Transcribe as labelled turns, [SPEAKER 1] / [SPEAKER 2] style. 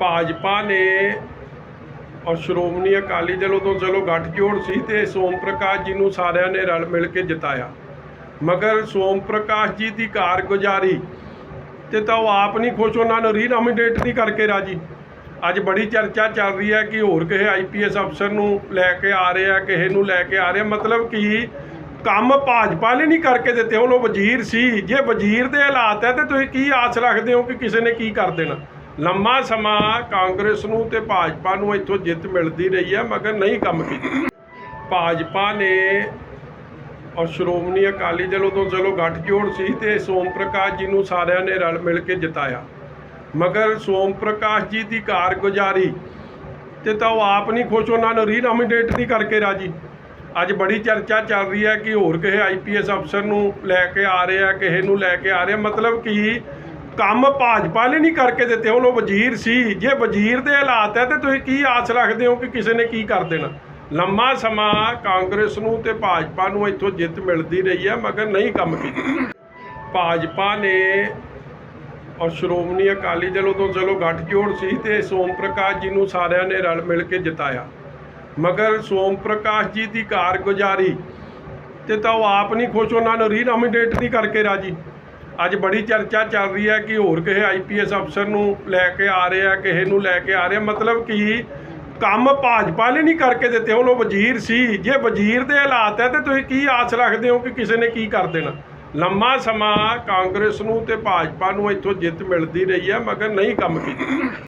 [SPEAKER 1] ਭਾਜਪਾ ਨੇ ਔਰ ਸ਼੍ਰੋਮਣੀ ਅਕਾਲੀ ਦਲ ਉਦੋਂ ਚਲੋ ਗੱਠਜੋੜ ਸੀ ਤੇ ਸੋਮ ਪ੍ਰਕਾਸ਼ ਜੀ ਨੂੰ ਸਾਰਿਆਂ ਨੇ ਰਲ ਮਿਲ ਕੇ ਜਿਤਾਇਆ। ਮਗਰ ਸੋਮ ਪ੍ਰਕਾਸ਼ ਜੀ ਦੀ ਕਾਰਗੁਜ਼ਾਰੀ ਤੇ ਤਾਂ ਉਹ ਆਪ ਨਹੀਂ ਖੁਸ਼, ਉਹਨਾਂ ਨੂੰ ਰੀਨੋਮੀਨੇਟ ਨਹੀਂ ਕਰਕੇ ਰਾਜੀ। ਅੱਜ ਬੜੀ ਚਰਚਾ ਚੱਲ ਰਹੀ ਹੈ ਕਿ ਹੋਰ ਕਿਸੇ ਆਈਪੀਐਸ ਅਫਸਰ ਨੂੰ ਲੈ ਕੇ ਆ ਰਹੇ ਆ ਕਿਸੇ ਨੂੰ ਲੈ ਕੇ ਆ ਰਹੇ। ਮਤਲਬ ਕਿ ਕੰਮ ਭਾਜਪਾ ਨੇ ਨਹੀਂ ਕਰਕੇ ਦਿੱਤੇ। ਹੁਣ ਉਹ ਵਜ਼ੀਰ ਸੀ। ਜੇ ਵਜ਼ੀਰ ਦੇ ਹਾਲਾਤ ਹੈ ਤੇ ਤੁਸੀਂ ਕੀ ਆਸ ਰੱਖਦੇ ਹੋ ਕਿ ਕਿਸੇ ਨੇ ਕੀ ਕਰ ਦੇਣਾ? ਲੰਮਾ ਸਮਾਂ ਕਾਂਗਰਸ ਨੂੰ ਤੇ ਭਾਜਪਾ ਨੂੰ ਇੱਥੋਂ ਜਿੱਤ ਮਿਲਦੀ ਰਹੀ ਹੈ, ਮਗਰ ਨਹੀਂ ਕੰਮ ਕੀਤਾ। ਭਾਜਪਾ ਨੇ, ਔਰ ਸ਼੍ਰੋਮਣੀ ਅਕਾਲੀ ਦਲ ਉਦੋਂ ਚਲੋ ਗੱਠਜੋੜ ਸੀ ਤੇ ਸੋਮ ਪ੍ਰਕਾਸ਼ ਜੀ ਨੂੰ ਸਾਰਿਆਂ ਨੇ ਰਲ ਮਿਲ ਕੇ ਜਿਤਾਇਆ। ਮਗਰ ਸੋਮ ਪ੍ਰਕਾਸ਼ ਜੀ ਦੀ ਕਾਰਗੁਜ਼ਾਰੀ ਤੇ ਤਾਂ ਉਹ ਆਪ ਨਹੀਂ ਖੁਸ਼, ਉਹਨਾਂ ਨੂੰ ਰੀਨੋਮੀਨੇਟ ਨਹੀਂ ਕਰਕੇ ਰਾਜੀ। ਅੱਜ ਬੜੀ ਚਰਚਾ ਚੱਲ ਰਹੀ ਹੈ ਕਿ ਹੋਰ ਕਿਸੇ ਆਈਪੀਐਸ ਅਫਸਰ ਨੂੰ ਲੈ ਕੇ ਆ ਰਿਹਾ ਕਿਸੇ ਨੂੰ ਲੈ ਕੇ ਆ ਰਿਹਾ ਮਤਲਬ ਕਿ ਕੰਮ ਭਾਜਪਾ ਨੇ ਨਹੀਂ ਕਰਕੇ ਦਿੱਤੇ, ਹੁਣ ਉਹ ਵਜ਼ੀਰ ਸੀ। ਜੇ ਵਜ਼ੀਰ ਦੇ ਹਾਲਾਤ ਹੈ, ਤੇ ਤੁਸੀਂ ਕੀ ਆਸ ਰੱਖਦੇ ਹੋ ਕਿ ਕਿਸੇ ਨੇ ਕੀ ਕਰ ਦੇਣਾ? ਲੰਮਾ ਸਮਾਂ ਕਾਂਗਰਸ ਨੂੰ ਤੇ ਭਾਜਪਾ ਨੂੰ ਇੱਥੋਂ ਜਿੱਤ ਮਿਲਦੀ ਰਹੀ ਹੈ, ਮਗਰ ਨਹੀਂ ਕੰਮ ਕੀਤਾ। ਭਾਜਪਾ ਨੇ ਔਰ ਸ਼੍ਰੋਮਣੀ ਅਕਾਲੀ ਦਲ ਉਦੋਂ ਚਲੋ ਗੱਠਜੋੜ ਸੀ ਤੇ ਸੋਮ ਪ੍ਰਕਾਸ਼ ਜੀ ਨੂੰ ਸਾਰਿਆਂ ਨੇ ਰਲ ਮਿਲ ਕੇ ਜਿਤਾਇਆ। ਮਗਰ ਸੋਮ ਪ੍ਰਕਾਸ਼ ਜੀ ਦੀ ਕਾਰਗੁਜ਼ਾਰੀ ਤੇ ਤਾਂ ਉਹ ਆਪ ਨਹੀਂ ਖੁਸ਼, ਉਹਨਾਂ ਨੂੰ ਰੀਨੋਮੀਨੇਟ ਨਹੀਂ ਕਰਕੇ ਰਾਜੀ। ਅੱਜ ਬੜੀ ਚਰਚਾ ਚੱਲ ਰਹੀ ਹੈ ਕਿ ਹੋਰ ਕਿਸੇ ਆਈਪੀਐਸ ਅਫਸਰ ਨੂੰ ਲੈ ਕੇ ਆ ਰਿਹਾ ਕਿਸੇ ਨੂੰ ਲੈ ਕੇ ਆ ਰਿਹਾ ਮਤਲਬ ਕਿ ਕੰਮ ਭਾਜਪਾ ਨੇ ਨਹੀਂ ਕਰਕੇ ਦਿੱਤੇ। ਹੁਣ ਉਹ ਵਜ਼ੀਰ ਸੀ। ਜੇ ਵਜ਼ੀਰ ਦੇ ਹਾਲਾਤ ਹੈ ਤੇ ਤੁਸੀਂ ਕੀ ਆਸ ਰੱਖਦੇ ਹੋ ਕਿ ਕਿਸੇ ਨੇ ਕੀ ਕਰ ਦੇਣਾ? ਲੰਮਾ ਸਮਾਂ ਕਾਂਗਰਸ ਨੂੰ ਤੇ ਭਾਜਪਾ ਨੂੰ ਇੱਥੋਂ ਜਿੱਤ ਮਿਲਦੀ ਰਹੀ ਹੈ, ਮਗਰ ਨਹੀਂ ਕੰਮ ਕੀਤਾ।